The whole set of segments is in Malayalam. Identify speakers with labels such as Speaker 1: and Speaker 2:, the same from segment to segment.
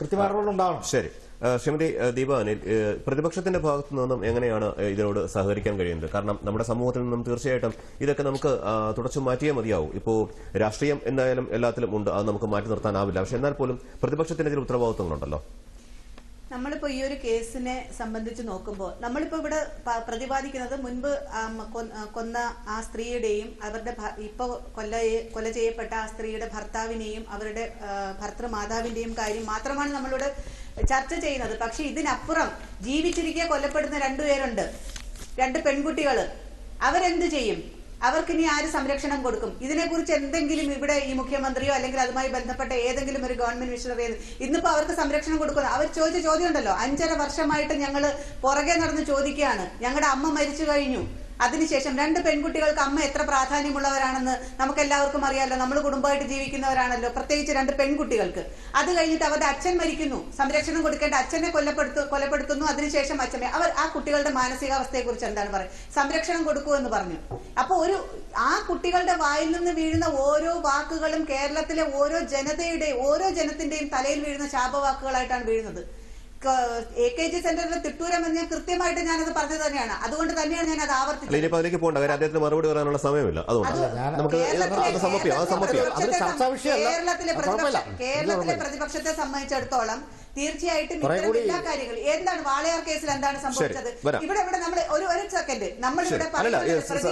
Speaker 1: കൃത്യമായ
Speaker 2: ശരി. ശ്രീമതി ദീപ അനിൽ പ്രതിപക്ഷത്തിന്റെ ഭാഗത്തു നിന്നും എങ്ങനെയാണ് ഇതിനോട് സഹകരിക്കാൻ കഴിയുന്നത്? കാരണം നമ്മുടെ സമൂഹത്തിൽ നിന്നും തീർച്ചയായിട്ടും ഇതൊക്കെ നമുക്ക് തുടച്ചു മാറ്റിയേ മതിയാവും. ഇപ്പോ രാഷ്ട്രീയം എന്തായാലും എല്ലാത്തിലും ഉണ്ട്. അത് നമുക്ക് മാറ്റി നിർത്താനാവില്ല. പക്ഷെ എന്നാൽ പോലും പ്രതിപക്ഷത്തിന് ഇതിൽ ഉത്തരവാദിത്വങ്ങളുണ്ടല്ലോ.
Speaker 3: നമ്മളിപ്പോ ഈ ഒരു കേസിനെ സംബന്ധിച്ച് നോക്കുമ്പോൾ നമ്മളിപ്പോ ഇവിടെ പ്രതിപാദിക്കുന്നത് മുൻപ് കൊന്ന ആ സ്ത്രീയുടെയും അവരുടെ ഇപ്പൊ കൊല്ല കൊല ചെയ്യപ്പെട്ട ആ സ്ത്രീയുടെ ഭർത്താവിനെയും അവരുടെ ഭർത്തൃമാതാവിന്റെയും കാര്യം മാത്രമാണ് നമ്മളിവിടെ ചർച്ച ചെയ്യുന്നത്. പക്ഷെ ഇതിനപ്പുറം ജീവിച്ചിരിക്കെ കൊല്ലപ്പെടുന്ന രണ്ടുപേരുണ്ട് രണ്ട് പെൺകുട്ടികൾ. അവരെന്ത് ചെയ്യും? അവർക്ക് ഇനി ആര് സംരക്ഷണം കൊടുക്കും? ഇതിനെക്കുറിച്ച് എന്തെങ്കിലും ഇവിടെ ഈ മുഖ്യമന്ത്രിയോ അല്ലെങ്കിൽ അതുമായി ബന്ധപ്പെട്ട ഏതെങ്കിലും ഒരു ഗവൺമെന്റ് മിഷണറി ഇന്നിപ്പോ അവർക്ക് സംരക്ഷണം കൊടുക്കുന്നത് അവർ ചോദിച്ച ചോദ്യം ഉണ്ടല്ലോ. അഞ്ചര വർഷമായിട്ട് ഞങ്ങൾ പുറകെ നടന്ന് ചോദിക്കുകയാണ്. ഞങ്ങളുടെ അമ്മ മരിച്ചു കഴിഞ്ഞു. അതിനുശേഷം രണ്ട് പെൺകുട്ടികൾക്ക് അമ്മ എത്ര പ്രാധാന്യമുള്ളവരാണെന്ന് നമുക്ക് എല്ലാവർക്കും അറിയാമല്ലോ നമ്മൾ കുടുംബമായിട്ട് ജീവിക്കുന്നവരാണല്ലോ. പ്രത്യേകിച്ച് രണ്ട് പെൺകുട്ടികൾക്ക്. അത് കഴിഞ്ഞിട്ട് അവരുടെ അച്ഛൻ മരിക്കുന്നു. സംരക്ഷണം കൊടുക്കേണ്ട അച്ഛനെ കൊല്ലപ്പെടുത്തു കൊലപ്പെടുത്തുന്നു. അതിനുശേഷം അച്ഛനെ അവർ ആ കുട്ടികളുടെ മാനസികാവസ്ഥയെ കുറിച്ച് എന്താണ് പറയുന്നത് സംരക്ഷണം കൊടുക്കൂ എന്ന് പറഞ്ഞു. അപ്പോൾ ഒരു ആ കുട്ടികളുടെ വായിൽ നിന്ന് വീഴുന്ന ഓരോ വാക്കുകളും കേരളത്തിലെ ഓരോ ജനതയുടെ ഓരോ ജനത്തിന്റെയും തലയിൽ വീഴുന്ന ശാപവാക്കുകളായിട്ടാണ് വീഴുന്നത്. എ കെ ജി സെന്ററിലെ തിട്ടൂരം എന്ന് ഞാൻ കൃത്യമായിട്ട് ഞാനത് പറഞ്ഞത് തന്നെയാണ്. അതുകൊണ്ട് തന്നെയാണ് ഞാൻ അത്
Speaker 2: അല്ല
Speaker 3: ആവർത്തിച്ചത്
Speaker 2: ഇനിയിപ്പോ അതിലേക്ക് പോകണ്ട. കാര്യം അദ്ദേഹത്തിന് മറുപടി പറയാനുള്ള സമയമില്ല. അതുകൊണ്ട് നമുക്ക്
Speaker 3: കേരളത്തിലെ-
Speaker 2: അത് സമർപ്പിക്കാം അത് സമർപ്പിക്കാം.
Speaker 1: അത് ചർച്ചാ വിഷയമല്ല.
Speaker 3: കേരളത്തിലെ പ്രതിപക്ഷ കേരളത്തിലെ പ്രതിപക്ഷത്തെ സംബന്ധിച്ചിടത്തോളം തീർച്ചയായിട്ടും ഇത്തരം എല്ലാ കാര്യങ്ങളും എന്താണ് വാളയാർ കേസിൽ എന്താണ് സംഭവിച്ചത്. ഇവിടെ ഇവിടെ നമ്മൾ ഒരു ഒരു സെക്കൻഡ് നമ്മൾ ഇവിടെ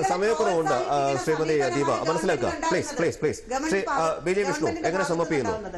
Speaker 2: സമയക്കുറവുണ്ട് ശ്രീമതി ദീപ. മനസ്സിലാക്കുക. Please please please. Shri Vishnu എങ്ങനെ.